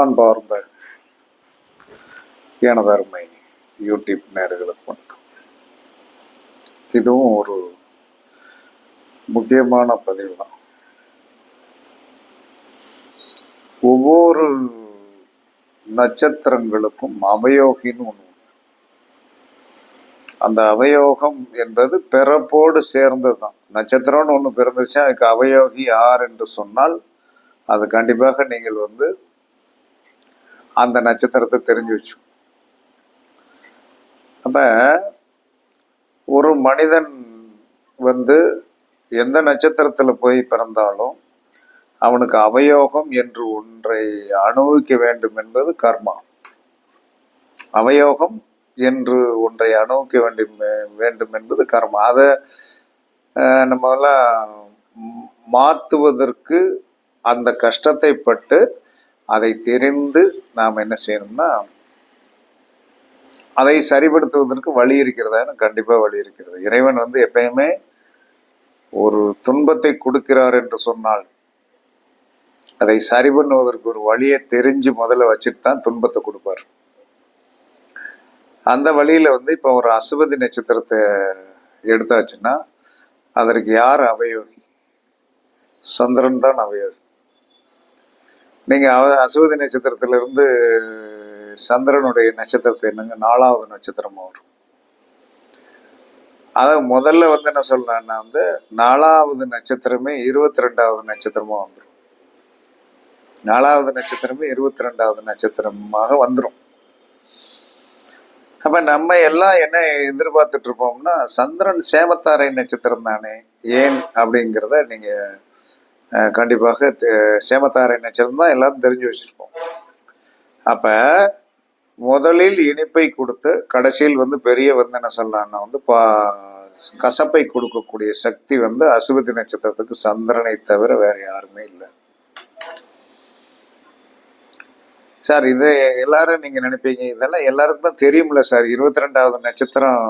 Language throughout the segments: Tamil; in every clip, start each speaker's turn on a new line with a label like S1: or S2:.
S1: அன்பார்ந்த எனதருமை யூடியூப் நேர்களுக்கு வணக்கம். இதுவும் ஒரு முக்கியமான பதிவு தான். ஒவ்வொரு நட்சத்திரங்களுக்கும் அவயோகின்னு ஒன்று அந்த அவயோகம் என்பது பிறப்போடு சேர்ந்தது தான். நட்சத்திரம்னு ஒன்று பிறந்துச்சுன்னா அதுக்கு அவயோகி யார் என்று சொன்னால் அது கண்டிப்பாக நீங்கள் வந்து அந்த நட்சத்திரத்தை தெரிஞ்சு வச்சு. அப்போ ஒரு மனிதன் வந்து எந்த நட்சத்திரத்தில் போய் பிறந்தாலும் அவனுக்கு அவயோகம் என்று ஒன்றை அனுபவிக்க வேண்டும் என்பது கர்மா. அவயோகம் என்று ஒன்றை அனுபவிக்க வேண்டும் வேண்டும் என்பது கர்மா. அதை அஹ், நம்ம அந்த கஷ்டத்தை பட்டு அதை தெரிந்து நாம் என்ன செய்யணும்னா அதை சரிப்படுத்துவதற்கு வழி இருக்கிறதா கண்டிப்பாக வழி இருக்கிறது. இறைவன் வந்து எப்பயுமே ஒரு துன்பத்தை கொடுக்கிறார் என்று சொன்னால் அதை சரி பண்ணுவதற்கு ஒரு வழியை தெரிஞ்சு முதல்ல வச்சுட்டு தான் துன்பத்தை கொடுப்பார். அந்த வழியில் வந்து இப்போ ஒரு அசுபதி நட்சத்திரத்தை எடுத்தாச்சுன்னா அதற்கு யார் அவயோகி சந்திரன் தான் அவயோகி நீங்க அசுவதி நட்சத்திரத்திலிருந்து சந்திரனுடைய நட்சத்திரத்தை என்னங்க நாலாவது நட்சத்திரமா வரும். அதை முதல்ல வந்து என்ன சொல்கிறேன்னா வந்து நாலாவது நட்சத்திரமே இருபத்தி ரெண்டாவது நட்சத்திரமா வந்துடும் நாலாவது நட்சத்திரமே இருபத்தி ரெண்டாவது நட்சத்திரமாக வந்துடும் அப்ப நம்ம எல்லாம் என்ன எதிர்பார்த்துட்டு இருப்போம்னா சந்திரன் சேமத்தாரை நட்சத்திரம் தானே ஏன் அப்படிங்கிறத நீங்க கண்டிப்பாக சேமத்தாரை நட்சத்திரம் தான் எல்லாரும் தெரிஞ்சு வச்சிருப்போம். அப்போ முதலில் இனிப்பை கொடுத்து கடைசியில் வந்து பெரிய வந்து என்ன சொல்லலாம்னா வந்து பா கசப்பை கொடுக்கக்கூடிய சக்தி வந்து அசுபதி நட்சத்திரத்துக்கு சந்திரனை தவிர வேற யாருமே இல்லை. சார் இது எல்லாரும் நீங்க நினைப்பீங்க இதெல்லாம் எல்லாருக்கும் தான் தெரியும்ல சார். இருபத்தி ரெண்டாவது நட்சத்திரம்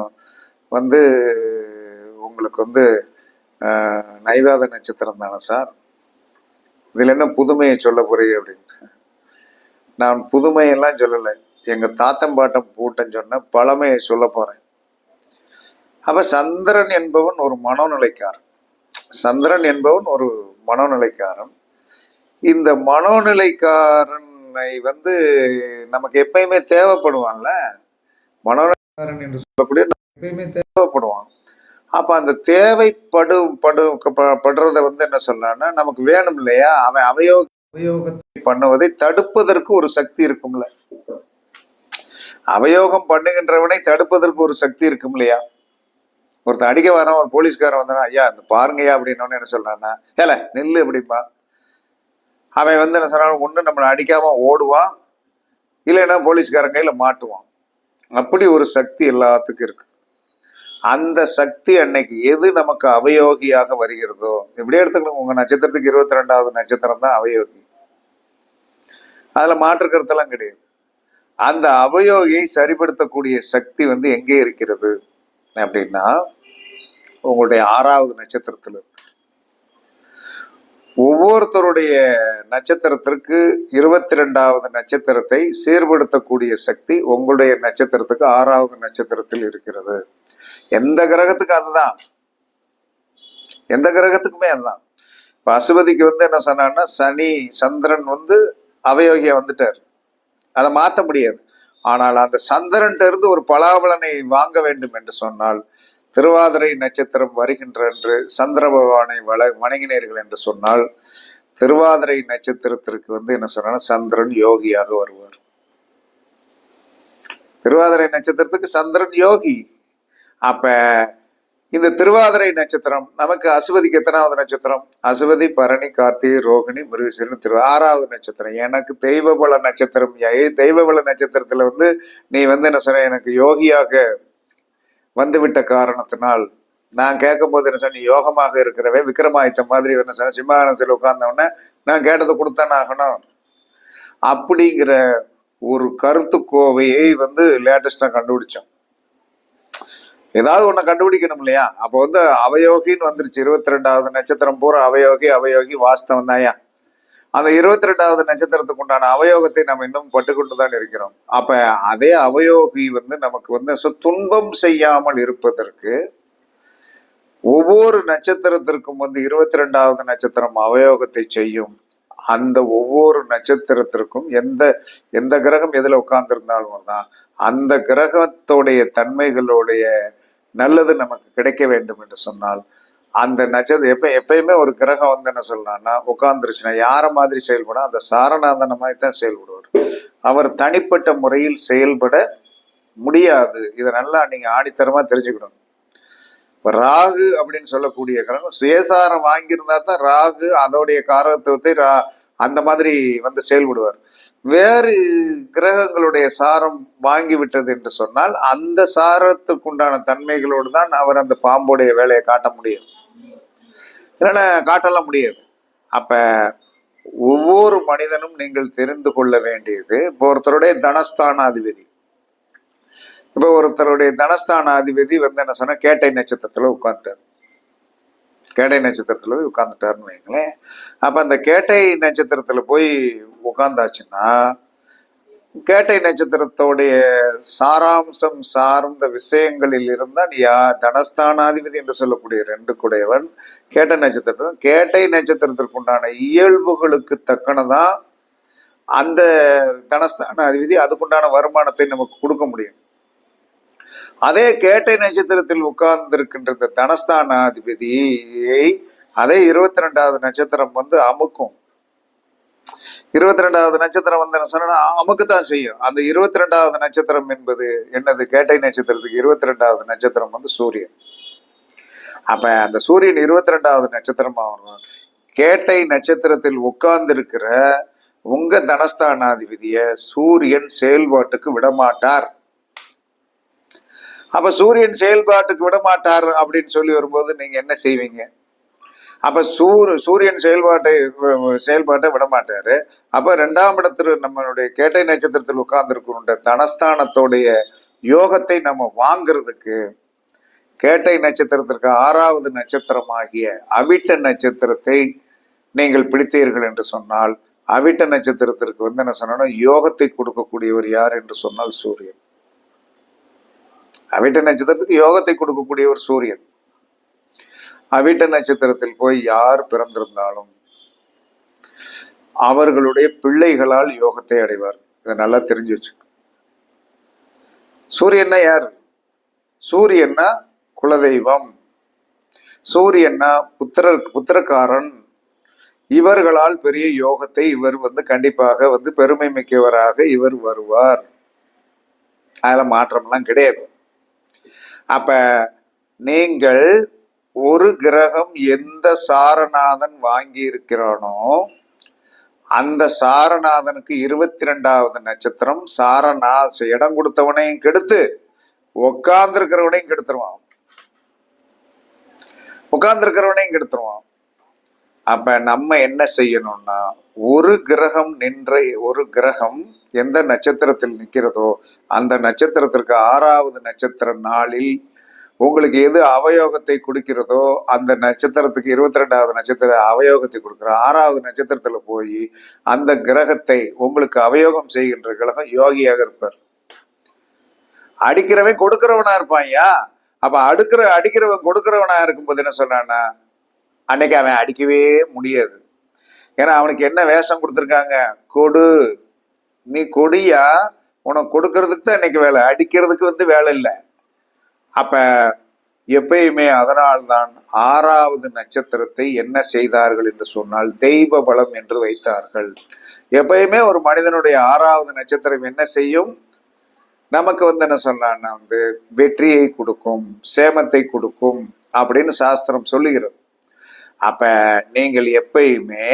S1: வந்து உங்களுக்கு வந்து நைவாத நட்சத்திரம் தானே சார்? இதுல என்ன புதுமையை சொல்ல போறீங்க அப்படின்னு? நான் புதுமையெல்லாம் சொல்லலை. எங்க தாத்தம் பாட்டம் பூட்டம் சொன்ன பழமையை சொல்ல போறேன். அப்ப சந்திரன் என்பவன் ஒரு மனோநிலைக்காரன். சந்திரன் என்பவன் ஒரு மனோநிலைக்காரன். இந்த மனோநிலைக்காரனை வந்து நமக்கு எப்பயுமே தேவைப்படுவான்ல? மனோநிலைக்காரன் என்று சொல்லக்கூடிய எப்பயுமே தேவைப்படுவான். அப்போ அந்த தேவைப்படு படு ப- படுறத வந்து என்ன சொல்லலாம்னா நமக்கு வேணும் இல்லையா? அவன் அவயோக அவயோகத்தை பண்ணுவதை தடுப்பதற்கு ஒரு சக்தி இருக்கும்ல. அவயோகம் பண்ணுகின்றவனை தடுப்பதற்கு ஒரு சக்தி இருக்கும் இல்லையா? ஒருத்தன் அடிக்க வரான் ஒரு போலீஸ்காரன் வந்தானா ஐயா இந்த பாருங்கய்யா அப்படின்னு என்ன சொல்றான்னா ஏல நெல்லு அப்படிம்பா. அவன் வந்து என்ன சொன்னாலும் ஒண்ணு நம்மளை அடிக்காம ஓடுவான் இல்லைன்னா போலீஸ்காரன் கையில மாட்டுவான். அப்படி ஒரு சக்தி எல்லாத்துக்கும் இருக்கு. அந்த சக்தி அன்னைக்கு எது நமக்கு அவயோகியாக வருகிறதோ இப்படியே எடுத்துக்கணும். உங்க நட்சத்திரத்துக்கு இருபத்தி ரெண்டாவது நட்சத்திரம் தான் அவயோகி. அதுல மாற்று கருத்தெல்லாம் கிடையாது. அந்த அவயோகியை சரிப்படுத்தக்கூடிய சக்தி வந்து எங்கே இருக்கிறது அப்படின்னா உங்களுடைய ஆறாவது நட்சத்திரத்துல. ஒவ்வொருத்தருடைய நட்சத்திரத்திற்கு இருபத்தி ரெண்டாவது நட்சத்திரத்தை சீர்படுத்தக்கூடிய சக்தி உங்களுடைய நட்சத்திரத்துக்கு ஆறாவது நட்சத்திரத்தில் இருக்கிறது. எந்த கிரகத்துக்கு அதுதான்? எந்த கிரகத்துக்குமே அதுதான். இப்ப அசுபதிக்கு வந்து என்ன சொன்னான்னா சனி சந்திரன் வந்து அவயோகியா வந்துட்டார். அதை மாத்த முடியாது. ஆனால் அந்த சந்திரன்ட்ட இருந்து ஒரு பலாபலனை வாங்க வேண்டும் என்று சொன்னால் திருவாதிரை நட்சத்திரம் வருகின்ற என்று சந்திர பகவானை வள வணங்கினீர்கள் என்று சொன்னால் திருவாதிரை நட்சத்திரத்திற்கு வந்து என்ன சொன்னா சந்திரன் யோகியாக வருவார். திருவாதிரை நட்சத்திரத்துக்கு சந்திரன் யோகி. அப்ப இந்த திருவாதிரை நட்சத்திரம் நமக்கு அசுவதிக்கு எத்தனாவது நட்சத்திரம்? அசுவதி பரணி கார்த்திகை ரோகிணி மிருகசீரன் திரு ஆறாவது நட்சத்திரம். எனக்கு தெய்வபல நட்சத்திரம் ஏ தெய்வபல நட்சத்திரத்துல வந்து நீ வந்து என்ன சொன்ன எனக்கு யோகியாக வந்துவிட்ட காரணத்தினால் நான் கேட்கும்போது என்ன சொன்ன யோகமாக இருக்கிறவே விக்ரமாதித்த மாதிரி என்ன சொன்ன சிம்மாசனத்தில் உட்கார்ந்தவொடனே நான் கேட்டதை கொடுத்தானே ஆகணும். அப்படிங்கிற ஒரு கருத்து கோவையை வந்து லேட்டஸ்டாக கண்டுபிடிச்சோம். ஏதாவது ஒன்று கண்டுபிடிக்கணும் இல்லையா? அப்போ வந்து அவயோகின்னு வந்துருச்சு. இருபத்தி ரெண்டாவது நட்சத்திரம் பூரா அவயோகி அவயோகி வாஸ்தவம் தாயா அந்த இருபத்தி ரெண்டாவது நட்சத்திரத்துக்கு உண்டான அவயோகத்தை நம்ம இன்னும் பட்டுக்கொண்டு தான் இருக்கிறோம். அப்ப அதே அவயோகி வந்து நமக்கு வந்து துன்பம் செய்யாமல் இருப்பதற்கு ஒவ்வொரு நட்சத்திரத்திற்கும் வந்து இருபத்தி ரெண்டாவது நட்சத்திரம் அவயோகத்தை செய்யும். அந்த ஒவ்வொரு நட்சத்திரத்திற்கும் எந்த எந்த கிரகம் எதில் உட்கார்ந்துருந்தாலும் தான் அந்த கிரகத்தோடைய தன்மைகளுடைய நல்லது நமக்கு கிடைக்க வேண்டும் என்று சொன்னால் அந்த நட்சத்திரம் எப்ப எப்பயுமே ஒரு கிரகம் வந்து என்ன சொல்லலாம்னா உட்கார்ந்துருச்சுன்னா யார மாதிரி செயல்படும்? அந்த சாரநாதன மாதிரி தான் செயல்படுவார். அவர் தனிப்பட்ட முறையில் செயல்பட முடியாது. இதை நல்லா நீங்க ஆடித்தரமாக தெரிஞ்சுக்கணும். இப்போ ராகு அப்படின்னு சொல்லக்கூடிய கிரகம் சுயசாரம் வாங்கியிருந்தா தான் ராகு அதோடைய காரகத்துவத்தை ரா- அந்த மாதிரி வந்து செயல்படுவார். வேறு கிரகங்களுடைய சாரம் வாங்கி விட்டது என்று சொன்னால் அந்த சாரத்துக்குண்டான தன்மைகளோடு தான் அவர் அந்த பாம்புடைய வேலையை காட்ட முடியும். இல்லைன்னா காட்டலாம் முடியாது. அப்போ ஒவ்வொரு மனிதனும் நீங்கள் தெரிந்து கொள்ள வேண்டியது இப்போ ஒருத்தருடைய தனஸ்தானாதிபதி. இப்ப ஒருத்தருடைய தனஸ்தான அதிபதி வந்து என்ன சொன்னால் கேட்டை நட்சத்திரத்துல உட்காந்துட்டாரு கேட்டை நட்சத்திரத்துல போய் உட்காந்துட்டாருன்னு வைங்களேன். அப்ப அந்த கேட்டை நட்சத்திரத்துல போய் உட்காந்தாச்சுன்னா கேட்டை நட்சத்திரத்தோடைய சாராம்சம் சார்ந்த விஷயங்களில் இருந்தால் யா தனஸ்தானாதிபதி என்று சொல்லக்கூடிய ரெண்டு குடையவன் கேட்டை நட்சத்திரத்தில் கேட்டை நட்சத்திரத்திற்கு உண்டான இயல்புகளுக்கு தக்கனதான் அந்த தனஸ்தானாதிபதி அதுக்குண்டான வருமானத்தை நமக்கு கொடுக்க முடியும். அதே கேட்டை நட்சத்திரத்தில் உட்கார்ந்திருக்கின்ற இந்த தனஸ்தானாதிபதியை அதே இருபத்தி ரெண்டாவது நட்சத்திரம் வந்து அமுக்கும். இருபத்தி ரெண்டாவது நட்சத்திரம் வந்து என்ன சொன்னா அமுக்குத்தான் செய்யும். அந்த இருபத்தி ரெண்டாவது நட்சத்திரம் என்பது என்னது? கேட்டை நட்சத்திரத்துக்கு இருபத்தி ரெண்டாவது நட்சத்திரம் வந்து சூரியன். அப்ப அந்த சூரியன் இருபத்தி ரெண்டாவது நட்சத்திரமா வரும் கேட்டை நட்சத்திரத்தில் உட்கார்ந்திருக்கிற உங்க தனஸ்தானாதிபதிய சூரியன் செயல்பாட்டுக்கு விடமாட்டார். அப்ப சூரியன் செயல்பாட்டுக்கு விடமாட்டார் அப்படின்னு சொல்லி வரும்போது நீங்க என்ன செய்வீங்க? அப்ப சூர் சூரியன் செயல்பாட்டை செயல்பாட்டை விடமாட்டாரு. அப்ப ரெண்டாம் இடத்துல நம்மளுடைய கேட்டை நட்சத்திரத்தில் உட்கார்ந்துருக்கிற தனஸ்தானத்தோடைய யோகத்தை நம்ம வாங்கிறதுக்கு கேட்டை நட்சத்திரத்திற்கு ஆறாவது நட்சத்திரமாகிய அவிட்ட நட்சத்திரத்தை நீங்கள் பிடித்தீர்கள் என்று சொன்னால் அவிட்ட நட்சத்திரத்திற்கு வந்து என்ன சொன்னா யோகத்தை கொடுக்கக்கூடியவர் யார் என்று சொன்னால் சூரியன். அவிட்ட நட்சத்திரத்துக்கு யோகத்தை கொடுக்கக்கூடிய ஒரு சூரியன். அவிட்ட நட்சத்திரத்தில் போய் யார் பிறந்திருந்தாலும் அவர்களுடைய பிள்ளைகளால் யோகத்தை அடைவார். இதை நல்லா தெரிஞ்சு வச்சு சூரியன்னா யார்? சூரியன்னா குலதெய்வம். சூரியன்னா புத்திர புத்திரக்காரன். இவர்களால் பெரிய யோகத்தை இவர் வந்து கண்டிப்பாக வந்து பெருமை மிக்கவராக இவர் வருவார். அதில் மாற்றம்லாம் கிடையாது. அப்ப நீங்கள் ஒரு கிரகம் எந்த சாரநாதன் வாங்கி இருக்கிறானோ அந்த சாரநாதனுக்கு இருபத்தி ரெண்டாவது நட்சத்திரம் சாரநா இடம் கொடுத்தவனையும் கெடுத்து உட்கார்ந்துருக்கிறவனையும் கெடுத்துருவான். உட்கார்ந்துருக்கிறவனையும் கெடுத்துருவான். அப்ப நம்ம என்ன செய்யணும்னா ஒரு கிரகம் நின்ற ஒரு கிரகம் எந்த நட்சத்திரத்தில் நிற்கிறதோ அந்த நட்சத்திரத்திற்கு ஆறாவது நட்சத்திர நாளில் உங்களுக்கு எது அவயோகத்தை கொடுக்கிறதோ அந்த நட்சத்திரத்துக்கு இருபத்தி ரெண்டாவது நட்சத்திர அவயோகத்தை கொடுக்குற ஆறாவது நட்சத்திரத்துல போய் அந்த கிரகத்தை உங்களுக்கு அவயோகம் செய்கின்ற கிரகம் யோகியாக இருப்பார். அடிக்கிறவன் கொடுக்கிறவனா இருப்பான்யா அப்ப அடுக்கிற அடிக்கிறவன் கொடுக்கிறவனா இருக்கும்போது என்ன சொன்னான்னா அன்னைக்கு அவன் அடிக்கவே முடியாது. ஏன்னா அவனுக்கு என்ன வேஷம் கொடுத்துருக்காங்க? கொடு. நீ கொடியா? உனக்கு கொடுக்கறதுக்கு தான் இன்னைக்கு வேலை. அடிக்கிறதுக்கு வந்து வேலை இல்லை. அப்ப எப்பயுமே அதனால்தான் ஆறாவது நட்சத்திரத்தை என்ன செய்தார்கள் என்று சொன்னால் தெய்வ பலம் என்று வைத்தார்கள். எப்பயுமே ஒரு மனிதனுடைய ஆறாவது நட்சத்திரம் என்ன செய்யும்? நமக்கு வந்து என்ன சொல்லலாம்னா வந்து வெற்றியை கொடுக்கும் சேமத்தை கொடுக்கும் அப்படின்னு சாஸ்திரம் சொல்லுகிறது. அப்ப நீங்கள் எப்பயுமே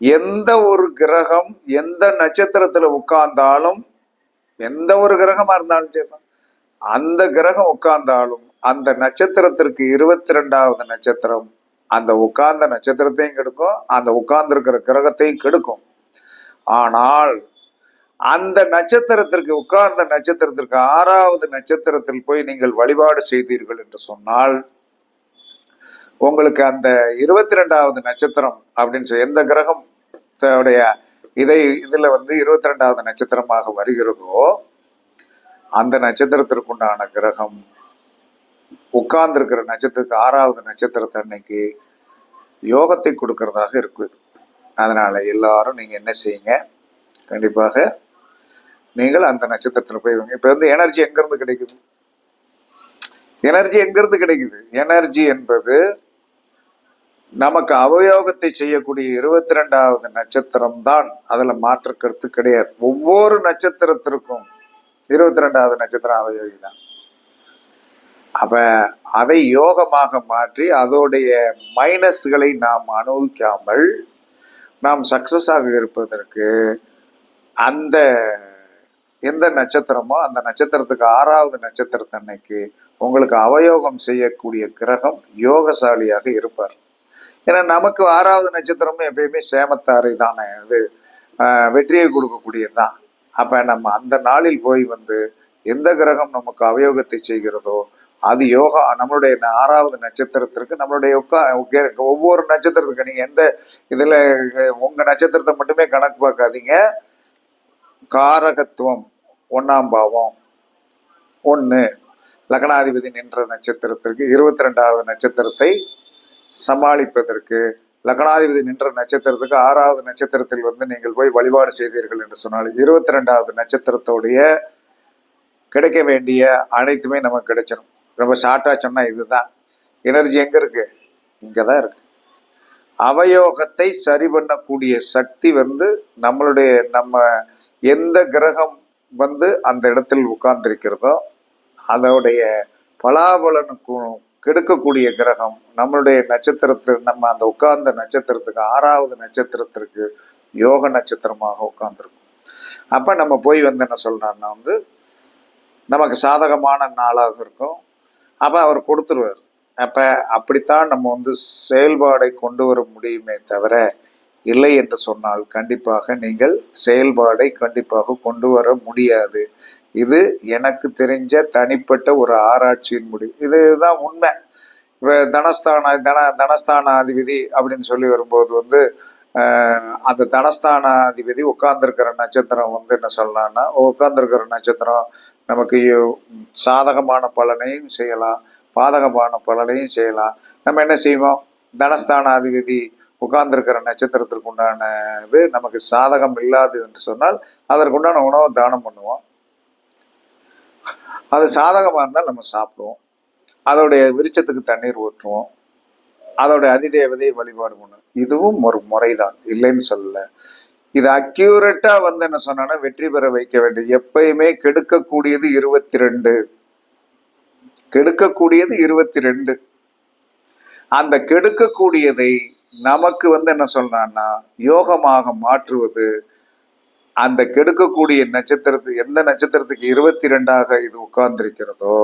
S1: எந்த ஒரு கிரகம் எந்த நட்சத்திரத்துல உட்கார்ந்தாலும் எந்த ஒரு கிரகமா இருந்தாலும் சரி அந்த கிரகம் உட்கார்ந்தாலும் அந்த நட்சத்திரத்திற்கு இருபத்தி ரெண்டாவது நட்சத்திரம் அந்த உட்கார்ந்த நட்சத்திரத்தையும் கெடுக்கும் அந்த உட்கார்ந்து இருக்கிற கிரகத்தையும் கெடுக்கும். ஆனால் அந்த நட்சத்திரத்திற்கு உட்கார்ந்த நட்சத்திரத்திற்கு ஆறாவது நட்சத்திரத்தில் போய் நீங்கள் வழிபாடு செய்தீர்கள் என்று சொன்னால் உங்களுக்கு அந்த இருபத்தி ரெண்டாவது நட்சத்திரம் அப்படின்னு சொல்லி எந்த கிரகம் நட்சத்திரத்துடைய இதை இதுல வந்து இருபத்தி ரெண்டாவது நட்சத்திரமாக வருகிறதோ அந்த நட்சத்திரத்திற்குண்டான கிரகம் உட்கார்ந்து நட்சத்திரத்து நட்சத்திரத்துக்கு ஆறாவது நட்சத்திரத்தை அன்னைக்கு யோகத்தை கொடுக்கறதாக இருக்குது. அதனால எல்லாரும் நீங்க என்ன செய்யுங்க? கண்டிப்பாக நீங்கள் அந்த நட்சத்திரத்தில் போய் வைங்க. இப்ப வந்து எனர்ஜி எங்கிருந்து கிடைக்குது? எனர்ஜி எங்கிருந்து கிடைக்குது? எனர்ஜி என்பது நமக்கு அவயோகத்தை செய்யக்கூடிய இருபத்தி ரெண்டாவது நட்சத்திரம் தான் அதுல மாற்று கருத்து கிடையாது. ஒவ்வொரு நட்சத்திரத்திற்கும் இருபத்தி ரெண்டாவது நட்சத்திரம் அவயோகி தான் அப்ப அதை யோகமாக மாற்றி அதோடைய மைனஸ்களை நாம் அனுபவிக்காமல் நாம் சக்சஸ் ஆக இருப்பதற்கு அந்த எந்த நட்சத்திரமோ அந்த நட்சத்திரத்துக்கு ஆறாவது நட்சத்திரத்தன்னைக்கு உங்களுக்கு அவயோகம் செய்யக்கூடிய கிரகம் யோகசாலியாக இருப்பார். ஏன்னா நமக்கு ஆறாவது நட்சத்திரமும் எப்பயுமே சேமத்தாரை தானே. அது வெற்றியை கொடுக்கக்கூடியது தான் அப்போ நம்ம அந்த நாளில் போய் வந்து எந்த கிரகம் நமக்கு அவயோகத்தை செய்கிறதோ அது யோகா நம்மளுடைய ந- ஆறாவது நட்சத்திரத்திற்கு நம்மளுடைய உக்கா ஒவ்வொரு நட்சத்திரத்துக்கு நீங்கள் எந்த இதில் உங்கள் நட்சத்திரத்தை மட்டுமே கணக்கு பார்க்காதீங்க. காரகத்துவம் ஒன்றாம் பாவம் ஒன்று லக்னாதிபதி நின்ற நட்சத்திரத்திற்கு இருபத்தி ரெண்டாவது நட்சத்திரத்தை சமாளிப்பதற்கு லக்னாதிபதி நின்ற நட்சத்திரத்துக்கு ஆறாவது நட்சத்திரத்தில் வந்து நீங்கள் போய் வழிபாடு செய்தீர்கள் என்று சொன்னால் இருபத்தி ரெண்டாவது நட்சத்திரத்தோடைய கிடைக்க வேண்டிய அனைத்துமே நமக்கு கிடைச்சிடும் ரொம்ப ஷார்ட்டாக சொன்னால் இதுதான். எனர்ஜி எங்கே இருக்கு? இங்கே தான் இருக்கு. அவயோகத்தை சரி பண்ணக்கூடிய சக்தி வந்து நம்மளுடைய நம்ம எந்த கிரகம் வந்து அந்த இடத்தில் உட்கார்ந்திருக்கிறதோ அதோடைய பலாபலனுக்கு கெடுக்கக்கூடிய கிரகம் நம்மளுடைய நட்சத்திரத்து நம்ம அந்த உட்கார்ந்த நட்சத்திரத்துக்கு ஆறாவது நட்சத்திரத்திற்கு யோக நட்சத்திரமாக உட்கார்ந்துருக்கும். அப்ப நம்ம போய் வந்து என்ன சொல்றாருன்னா வந்து நமக்கு சாதகமான நாளாக இருக்கும். அப்ப அவர் கொடுத்துருவார். அப்ப அப்படித்தான் நம்ம வந்து செயல்பாடை கொண்டு வர முடியுமே தவிர இல்லை என்று சொன்னால் கண்டிப்பாக நீங்கள் செயல்பாடை கண்டிப்பாக கொண்டு வர முடியாது. இது எனக்கு தெரிஞ்ச தனிப்பட்ட ஒரு ஆராய்ச்சியின் முடிவு. இதுதான் உண்மை. இப்போ தனஸ்தான தன தனஸ்தானாதிபதி அப்படின்னு சொல்லி வரும்போது வந்து அந்த தனஸ்தானாதிபதி உட்கார்ந்துருக்கிற நட்சத்திரம் வந்து என்ன சொல்லலாம்னா உட்கார்ந்துருக்கிற நட்சத்திரம் நமக்கு யோ- சாதகமான பலனையும் செய்யலாம் பாதகமான பலனையும் செய்யலாம். நம்ம என்ன செய்வோம்? தனஸ்தானாதிபதி உட்கார்ந்துருக்கிற நட்சத்திரத்திற்கு உண்டான இது நமக்கு சாதகம் இல்லாது என்று சொன்னால் அதற்குண்டான உணவை தானம் பண்ணுவோம். அது சாதகமாக இருந்தால் நம்ம சாப்பிடுவோம். அதோடைய விருச்சத்துக்கு தண்ணீர் ஊற்றுவோம். அதோடைய அதிதேவதையை வழிபாடு பண்ணும் இதுவும் ஒரு முறைதான். இல்லைன்னு சொல்லல. இது அக்யூரட்டா வந்து என்ன சொன்னா வெற்றி பெற வைக்க வேண்டும் எப்பயுமே கெடுக்கக்கூடியது இருபத்தி ரெண்டு கெடுக்கக்கூடியது இருபத்தி ரெண்டு அந்த கெடுக்கக்கூடியதை நமக்கு வந்து என்ன சொல்றான்னா யோகமாக மாற்றுவது அந்த கெடுக்கக்கூடிய நட்சத்திரத்துக்கு எந்த நட்சத்திரத்துக்கு இருபத்தி ரெண்டாக இது உட்கார்ந்திருக்கிறதோ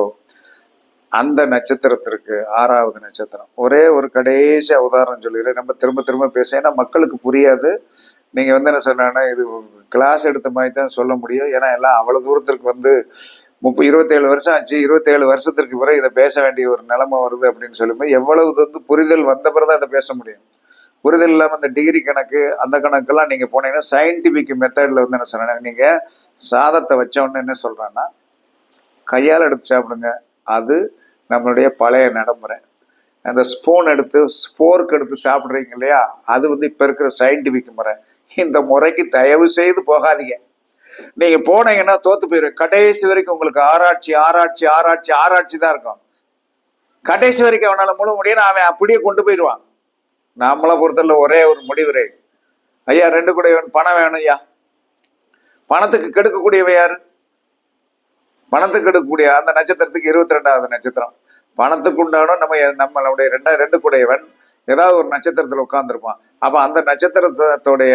S1: அந்த நட்சத்திரத்திற்கு ஆறாவது நட்சத்திரம். ஒரே ஒரு கடைசி உதாரணம் சொல்லிடுறேன். நம்ம திரும்ப திரும்ப பேச ஏன்னா மக்களுக்கு புரியாது. நீங்க வந்து என்ன சொன்னா இது கிளாஸ் எடுத்த மாதிரி தான் சொல்ல முடியும். ஏன்னா எல்லாம் அவ்வளவு தூரத்திற்கு வந்து முப்ப இருபத்தேழு வருஷம் ஆச்சு. இருபத்தேழு வருஷத்திற்கு பிறகு இதை பேச வேண்டிய ஒரு நிலைமை வருது அப்படின்னு சொல்லும்போது எவ்வளவு வந்து புரிதல் வந்த பிறகு தான் இதை பேச முடியும். புரிதல் இல்லாமல் இந்த டிகிரி கணக்கு அந்த கணக்கெல்லாம் நீங்கள் போனீங்கன்னா சயின்டிஃபிக் மெத்தடில் வந்து என்ன சொன்னாங்க நீங்கள் சாதத்தை வச்ச என்ன சொல்கிறேன்னா கையால் எடுத்து சாப்பிடுங்க. அது நம்மளுடைய பழைய நடைமுறை. அந்த ஸ்பூன் எடுத்து ஸ்போர்க் எடுத்து சாப்பிட்றீங்க இல்லையா? அது வந்து இப்போ இருக்கிற சயின்டிஃபிக் முறை. இந்த முறைக்கு தயவு செய்து போகாதீங்க. நீங்க போனீங்கன்னா தோத்து போயிடும் கடைசி வரைக்கும் உங்களுக்கு ஆராய்ச்சி ஆராய்ச்சி ஆராய்ச்சி ஆராய்ச்சி தான் இருக்கும். கடைசி வரைக்கும் அவனால முழு முடியும். அவன் அப்படியே கொண்டு போயிடுவான். நம்மளை பொறுத்தல ஒரே ஒரு முடிவுரை ஐயா ரெண்டு கூடையவன் பணம் வேணும் ஐயா. பணத்துக்கு கெடுக்கக்கூடியவை யாரு? பணத்துக்கு கெடுக்கக்கூடிய அந்த நட்சத்திரத்துக்கு இருபத்தி ரெண்டாவது நட்சத்திரம். பணத்துக்கு உண்டானோ நம்ம நம்மளுடைய ரெண்டா ரெண்டு கூடையவன் ஏதாவது ஒரு நட்சத்திரத்துல உட்காந்துருப்பான் அப்ப அந்த நட்சத்திரத்தோடைய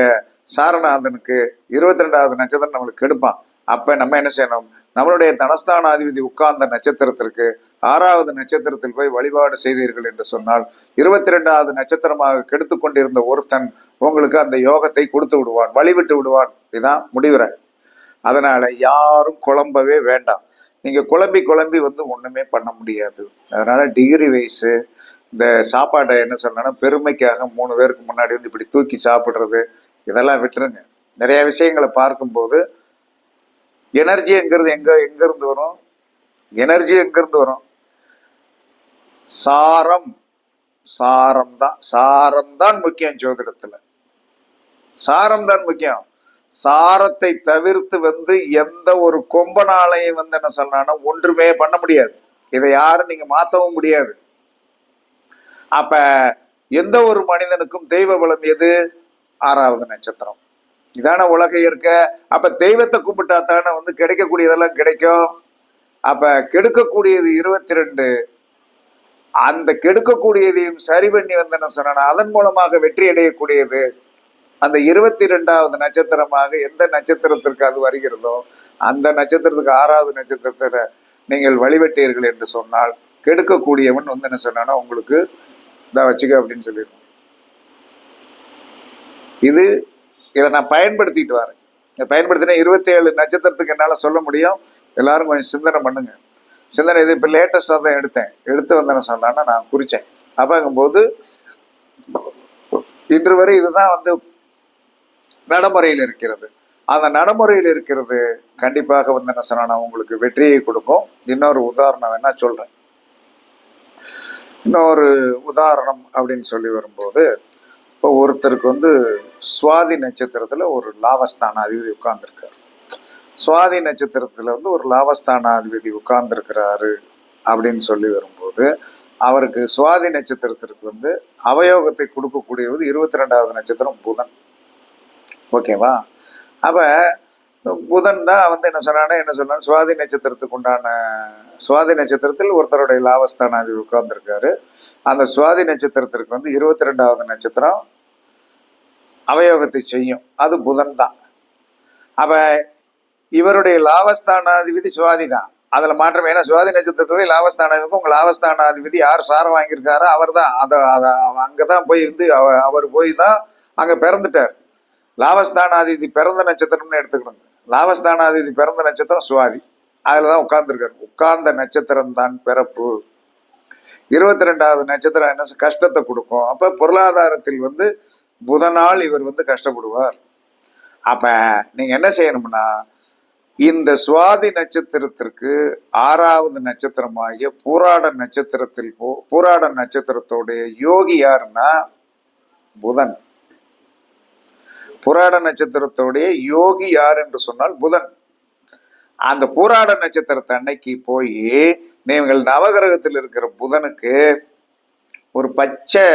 S1: சாரணாதனுக்கு இருபத்தி ரெண்டாவது நட்சத்திரம் நம்மளுக்கு கெடுப்பான். அப்ப நம்ம என்ன செய்யணும்? நம்மளுடைய தனஸ்தானாதிபதி உட்கார்ந்த நட்சத்திரத்திற்கு ஆறாவது நட்சத்திரத்தில் போய் வழிபாடு செய்தீர்கள் என்று சொன்னால் இருபத்தி ரெண்டாவது நட்சத்திரமாக கெடுத்து கொண்டிருந்த ஒருத்தன் உங்களுக்கு அந்த யோகத்தை கொடுத்து விடுவான் வழிவிட்டு விடுவான். இதுதான் முடிவுரை. அதனால யாரும் குழம்பவே வேண்டாம். நீங்க குழம்பி குழம்பி வந்து ஒண்ணுமே பண்ண முடியாது. அதனால டிகிரி வைஸு இந்த சாப்பாட்டை என்ன சொன்னா பெருமைக்காக மூணு பேருக்கு முன்னாடி வந்து இப்படி தூக்கி சாப்பிடுறது இதெல்லாம் விட்டுருங்க. நிறைய விஷயங்களை பார்க்கும்போது எனர்ஜி எங்கிறது எங்க எங்கேருந்து வரும்? எனர்ஜி எங்கேருந்து வரும்? சாரம். சாரம் தான் சாரம் தான் முக்கியம் ஜோதிடத்துல. சாரம் தான் முக்கியம். சாரத்தை தவிர்த்து வந்து எந்த ஒரு கொம்பனாலையும் வந்து என்ன சொல்லனா ஒன்றுமே பண்ண முடியாது. இதை யாரும் நீங்க மாத்தவும் முடியாது. அப்ப எந்த ஒரு மனிதனுக்கும் தெய்வ பலம் எது? ஆறாவது நட்சத்திரம். இதான உலக இருக்க அப்ப தெய்வத்தை கும்பிட்டா தானே வந்து கிடைக்கக்கூடியதெல்லாம் கிடைக்கும். அப்ப கெடுக்கக்கூடியது இருபத்தி ரெண்டு அந்த கெடுக்கக்கூடியதையும் சரி பண்ணி வந்து என்ன சொன்னா அதன் மூலமாக வெற்றி அடையக்கூடியது. அந்த இருபத்தி ரெண்டாவது நட்சத்திரமாக எந்த நட்சத்திரத்திற்கு அது வருகிறதோ அந்த நட்சத்திரத்துக்கு ஆறாவது நட்சத்திரத்தை நீங்கள் வழிபட்டீர்கள் என்று சொன்னால் கெடுக்கக்கூடியவன் வந்து என்ன சொன்னா உங்களுக்கு இதை வச்சுக்க அப்படின்னு சொல்லிடுவோம். இது இதை நான் பயன்படுத்திட்டு வரேன். இதை பயன்படுத்தினா இருபத்தி ஏழு நட்சத்திரத்துக்கு என்னால் சொல்ல முடியும். எல்லாரும் கொஞ்சம் சிந்தனை பண்ணுங்க. சிந்தனை இது இப்போ லேட்டஸ்டாக தான் எடுத்தேன். எடுத்து வந்தேன்னு சொன்னான்னா நான் குறித்தேன் அப்போங்கும்போது இன்று வரை இதுதான் வந்து நடைமுறையில் இருக்கிறது. அந்த நடைமுறையில் இருக்கிறது கண்டிப்பாக வந்து என்ன சொன்னா உங்களுக்கு வெற்றியை கொடுக்கும். இன்னொரு உதாரணம் வேணா சொல்றேன். இன்னொரு உதாரணம் அப்படின்னு சொல்லி வரும்போது இப்போ ஒருத்தருக்கு வந்து சுவாதி நட்சத்திரத்துல ஒரு லாபஸ்தானாதிபதி உட்கார்ந்துருக்காரு. சுவாதி நட்சத்திரத்துல வந்து ஒரு லாபஸ்தானாதிபதி உட்கார்ந்துருக்கிறாரு அப்படின்னு சொல்லி வரும்போது அவருக்கு சுவாதி நட்சத்திரத்திற்கு வந்து அவயோகத்தை கொடுக்கக்கூடியது இருபத்தி ரெண்டாவது நட்சத்திரம் புதன். ஓகேவா அப்ப புதன் தான் வந்து என்ன சொன்னான்னா என்ன சொன்னான்னு சுவாதி நட்சத்திரத்துக்கு உண்டான சுவாதி நட்சத்திரத்தில் ஒருத்தருடைய லாபஸ்தானாதிபதி உட்கார்ந்துருக்காரு. அந்த சுவாதி நட்சத்திரத்திற்கு வந்து இருபத்தி ரெண்டாவது நட்சத்திரம் அவயோகத்தை செய்யும். அது புதன் தான். அப்போ இவருடைய லாபஸ்தானாதிபதி சுவாதி தான். அதில் மாற்றம் ஏன்னா சுவாதி நட்சத்திரத்துடைய லாபஸ்தானாதிபதி உங்கள் லாபஸ்தானாதிபதி யார் சாரம் வாங்கியிருக்காரோ அவர் தான். அதை அதை அங்கதான் போய் வந்து அவ- அவர் போய் தான் அங்கே பிறந்துட்டார். லாபஸ்தானாதிபதி பிறந்த நட்சத்திரம்னு எடுத்துக்கணுங்க லாபஸ்தானாதிபதி பிறந்த நட்சத்திரம் சுவாதி. அதில் தான் உட்கார்ந்துருக்காரு. உட்கார்ந்த நட்சத்திரம் தான் பிறப்பு. இருபத்தி ரெண்டாவது நட்சத்திரம் என்ன கஷ்டத்தை கொடுக்கும். அப்போ பொருளாதாரத்தில் வந்து புதனால் இவர் வந்து கஷ்டப்படுவார். அப்போ நீங்கள் என்ன செய்யணும்னா இந்த சுவாதி நட்சத்திரத்திற்கு ஆறாவது நட்சத்திரமாகிய பூராட நட்சத்திரத்தில் போ பூராட நட்சத்திரத்தோடைய யோகி யாருன்னா புதன். புராட நட்சத்திரத்தோடைய யோகி யார் என்று சொன்னால் புதன். அந்த பூராட நட்சத்திரத்தை அன்னைக்கு போய் நீங்கள் நவகிரகத்தில் இருக்கிற புதனுக்கு ஒரு பச்சை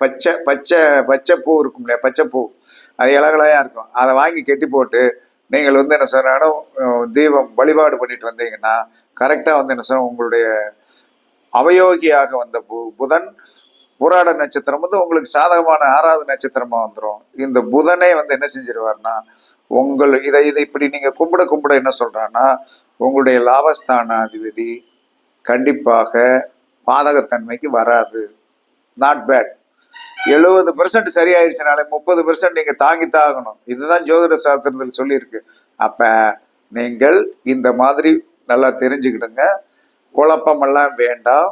S1: பச்சை பச்சை பச்சை பூ இருக்கும் இல்லையா பச்சை பூ. அது இலகலையா இருக்கும். அதை வாங்கி கெட்டி போட்டு நீங்கள் வந்து என்ன சொன்னாலும் தீபம் வழிபாடு பண்ணிட்டு வந்தீங்கன்னா கரெக்டாக வந்து என்ன சொன்ன உங்களுடைய அவயோகியாக வந்த பு- புதன் புராட நட்சத்திரம் வந்து உங்களுக்கு சாதகமான ஆறாவது நட்சத்திரமாக வந்துடும் இந்த புதனே வந்து என்ன செஞ்சிருவார்னா உங்கள் இதை இதை இப்படி நீங்கள் கும்பிட கும்பிட என்ன சொல்கிறான்னா உங்களுடைய லாபஸ்தானாதிபதி கண்டிப்பாக பாதகத்தன்மைக்கு வராது. நாட் பேட் எழுபது பெர்சன்ட் சரியாயிருச்சுனாலே முப்பது பெர்சன்ட் நீங்க தாங்கி தாகணும் இதுதான் ஜோதிட சாஸ்திரத்தில் சொல்லியிருக்கு. அப்ப நீங்கள் இந்த மாதிரி நல்லா தெரிஞ்சுக்கிடுங்க. குழப்பமெல்லாம் வேண்டாம்.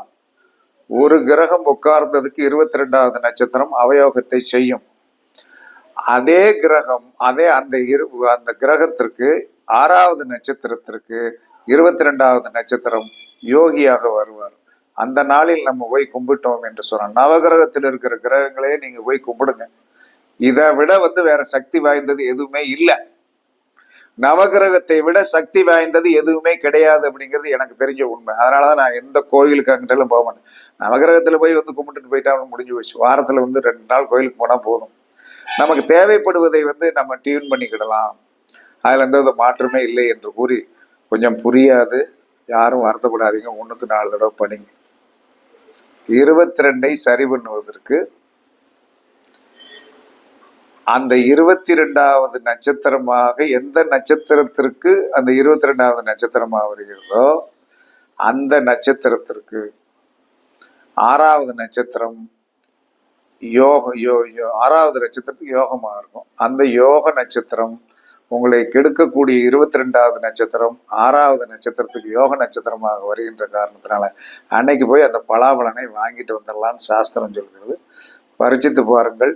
S1: ஒரு கிரகம் உட்கார்ந்ததுக்கு இருபத்தி ரெண்டாவது நட்சத்திரம் அவயோகத்தை செய்யும். அதே கிரகம் அதே அந்த இரு அந்த கிரகத்திற்கு ஆறாவது நட்சத்திரத்திற்கு இருபத்தி ரெண்டாவது நட்சத்திரம் யோகியாக வருவார். அந்த நாளில் நம்ம போய் கும்பிட்டோம் என்று சொன்னோம் நவகிரகத்தில் இருக்கிற கிரகங்களே நீங்க போய் கும்பிடுங்க. இதை விட வந்து வேற சக்தி வாய்ந்தது எதுவுமே இல்லை. நவகிரகத்தை விட சக்தி வாய்ந்தது எதுவுமே கிடையாது அப்படிங்கிறது எனக்கு தெரிஞ்ச உண்மை. அதனாலதான் நான் எந்த கோயிலுக்கு அங்கிட்டாலும் போக மாட்டேன். நவகிரகத்துல போய் வந்து கும்பிட்டுட்டு போயிட்டாலும் முடிஞ்சு போச்சு. வாரத்துல வந்து ரெண்டு நாள் கோயிலுக்கு போனா போதும். நமக்கு தேவைப்படுவதை வந்து நம்ம டியூன் பண்ணிக்கிடலாம். அதுல எந்த வித மாற்றமே இல்லை என்று கூறி கொஞ்சம் புரியாது. யாரும் வருத்தப்படாதீங்க. ஒண்ணுக்கு நாலு தடவை பண்ணிங்க. இருபத்தி ரெண்டை சரி பண்ணுவதற்கு அந்த இருபத்தி ரெண்டாவது நட்சத்திரமாக எந்த நட்சத்திரத்திற்கு அந்த இருபத்தி ரெண்டாவது நட்சத்திரமாக வருகிறதோ அந்த நட்சத்திரத்திற்கு ஆறாவது நட்சத்திரம் யோக யோ யோ ஆறாவது நட்சத்திரத்துக்கு யோகமாக இருக்கும். அந்த யோக நட்சத்திரம் உங்களை கெடுக்கக்கூடிய இருபத்தி ரெண்டாவது நட்சத்திரம் ஆறாவது நட்சத்திரத்துக்கு யோக நட்சத்திரமாக வருகின்ற காரணத்தினால அன்னைக்கு போய் அந்த பலாபலனை வாங்கிட்டு வந்துடலான்னு சாஸ்திரம் சொல்கிறது. பரிச்சித்து பாருங்கள்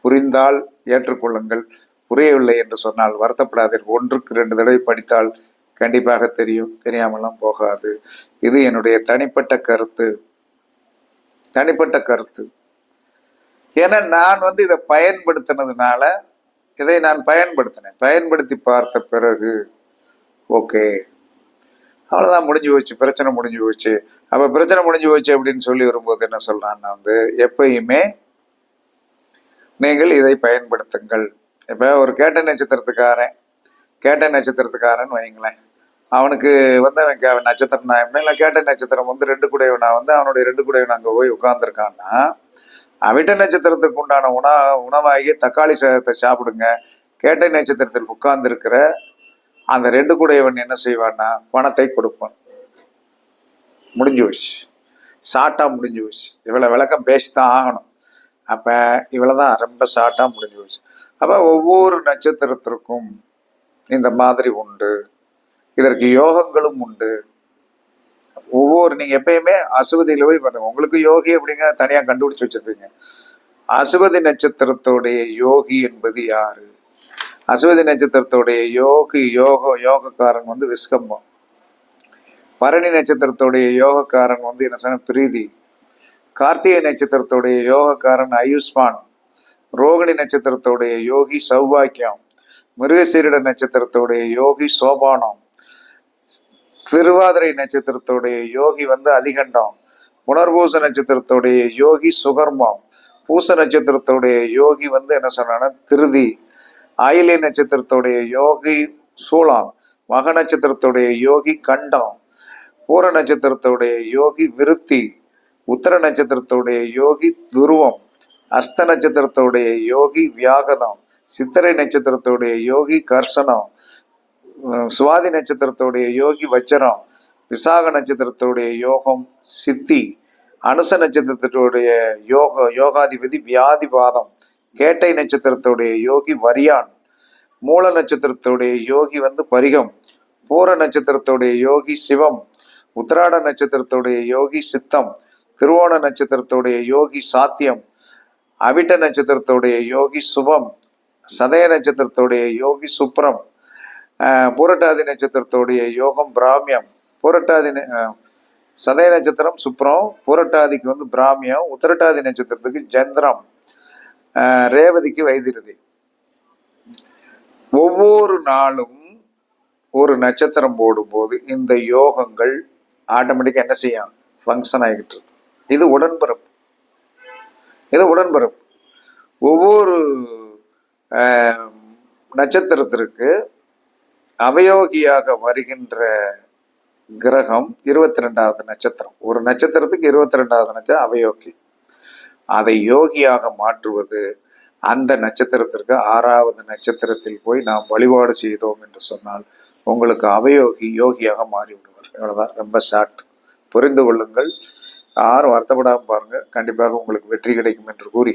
S1: புரிந்தால் ஏற்றுக்கொள்ளுங்கள். புரியவில்லை என்று சொன்னால் வருத்தப்படாதீர்கள். ஒன்றுக்கு ரெண்டு தடவை படித்தால் கண்டிப்பாக தெரியும். தெரியாமலாம் போகாது. இது என்னுடைய தனிப்பட்ட கருத்து. தனிப்பட்ட கருத்து. ஏன்னா நான் வந்து இதை பயன்படுத்தினதுனால இதை நான் பயன்படுத்தினேன். பயன்படுத்தி பார்த்த பிறகு ஓகே அவ்வளோதான் முடிஞ்சு போச்சு பிரச்சனை முடிஞ்சு போச்சு. அப்போ பிரச்சனை முடிஞ்சு போச்சு அப்படின்னு சொல்லி வரும்போது என்ன சொல்கிறான்னா வந்து எப்பயுமே நீங்கள் இதை பயன்படுத்துங்கள். இப்போ ஒரு கேட்ட நட்சத்திரத்துக்காரன் கேட்ட நட்சத்திரத்துக்காரன் வைங்களேன். அவனுக்கு வந்து அவன் கே நட்சத்திரம் நாயம்னா இல்லை கேட்ட நட்சத்திரம் வந்து ரெண்டு குடையவனா வந்து அவனுடைய ரெண்டு குடையவன் அங்கே போய் உட்காந்துருக்கான்னா அவிட்ட நட்சத்திரத்துக்கு உண்டான உண உணவாகி தக்காளி சாதத்தை சாப்பிடுங்க. கேட்டை நட்சத்திரத்தில் உட்கார்ந்திருக்கிற அந்த ரெண்டு கூடையவன் என்ன செய்வான்னா பணத்தை கொடுப்பான். முடிஞ்சு போச்சு. ஷார்ட்டாக முடிஞ்சு போச்சு. இவ்வளோ விளக்கம் பேசித்தான் ஆகணும். அப்போ இவ்வளோதான் ரொம்ப ஷார்ட்டாக முடிஞ்சு போச்சு. அப்போ ஒவ்வொரு நட்சத்திரத்திற்கும் இந்த மாதிரி உண்டு. இதற்கு யோகங்களும் உண்டு. ஒவ்வொரு நீங்கள் எப்பயுமே அசுவதியில் போய் பாருங்க. உங்களுக்கு யோகி அப்படிங்க தனியாக கண்டுபிடிச்சு வச்சிருப்பீங்க. அசுவதி நட்சத்திரத்தோடைய யோகி என்பது யாரு? அசுவதி நட்சத்திரத்தோடைய யோகி யோக யோகக்காரன் வந்து விஸ்கம்பம். பரணி நட்சத்திரத்தோடைய யோகக்காரன் வந்து என்ன சொன்ன பிரீதி. கார்த்திகை நட்சத்திரத்தோடைய யோகக்காரன் ஆயுஷ்மான். ரோகிணி நட்சத்திரத்தோடைய யோகி சௌபாக்கியம். மிருகசீரிட நட்சத்திரத்தோடைய யோகி சோபானம். திருவாதிரை நட்சத்திரத்துடைய யோகி வந்து அதிகண்டம் புனர்பூச நட்சத்திரத்துடைய யோகி சுகர்மம் பூச நட்சத்திரத்துடைய யோகி வந்து என்ன சொன்னா திருதி ஆயிலை நட்சத்திரத்தோடைய யோகி சூளம் மக நட்சத்திரத்தோடைய யோகி கண்டம் பூர நட்சத்திரத்துடைய யோகி விருத்தி உத்தர நட்சத்திரத்துடைய யோகி துருவம் அஸ்த நட்சத்திரத்துடைய யோகி வியாகதம் சித்திரை நட்சத்திரத்துடைய யோகி கர்சனம் சுவாதி நட்சத்திரத்தோடைய யோகி வச்சரம் விசாக நட்சத்திரத்தோடைய யோகம் சித்தி அனுச நட்சத்திரத்தோடைய யோக யோகாதிபதி வியாதிபாதம் கேட்டை நட்சத்திரத்தோடைய யோகி வரியான் மூல நட்சத்திரத்தோடைய யோகி வந்து பரிகம் பூர நட்சத்திரத்தோடைய யோகி சிவம் உத்திராட நட்சத்திரத்தோடைய யோகி சித்தம் திருவோண நட்சத்திரத்தோடைய யோகி சாத்தியம் அவிட்ட நட்சத்திரத்தோடைய யோகி சுபம் சதய நட்சத்திரத்துடைய யோகி சுப்ரம் பூரட்டாதி நட்சத்திரத்தோடைய யோகம் பிராமியம். பூரட்டாதி சதய நட்சத்திரம் சுப்ரம் பூரட்டாதிக்கு வந்து பிராமியம் உத்திரட்டாதி நட்சத்திரத்துக்கு ஜந்திரம் ரேவதிக்கு வைத்திருதி. ஒவ்வொரு நாளும் ஒரு நட்சத்திரம் போடும்போது இந்த யோகங்கள் ஆட்டோமேட்டிக்காக என்ன செய்யும்? ஃபங்க்ஷன் ஆகிட்டு இருக்கு. இது உடன்பிறப்பு. இது உடன்பிறப்பு. ஒவ்வொரு நட்சத்திரத்திற்கு அவயோகியாக வருகின்ற கிரகம் இருபத்தி ரெண்டாவது நட்சத்திரம். ஒரு நட்சத்திரத்துக்கு இருபத்தி ரெண்டாவது நட்சத்திரம் அவயோகி. அதை யோகியாக மாற்றுவது அந்த நட்சத்திரத்திற்கு ஆறாவது நட்சத்திரத்தில் போய் நாம் வழிபாடு செய்தோம் என்று சொன்னால் உங்களுக்கு அவயோகி யோகியாக மாறிவிடுவார். இவ்வளவுதான் ரொம்ப ஷார்ட் புரிந்து கொள்ளுங்கள். யாரும் வருத்தப்படாமல் பாருங்க. கண்டிப்பாக உங்களுக்கு வெற்றி கிடைக்கும் என்று கூறி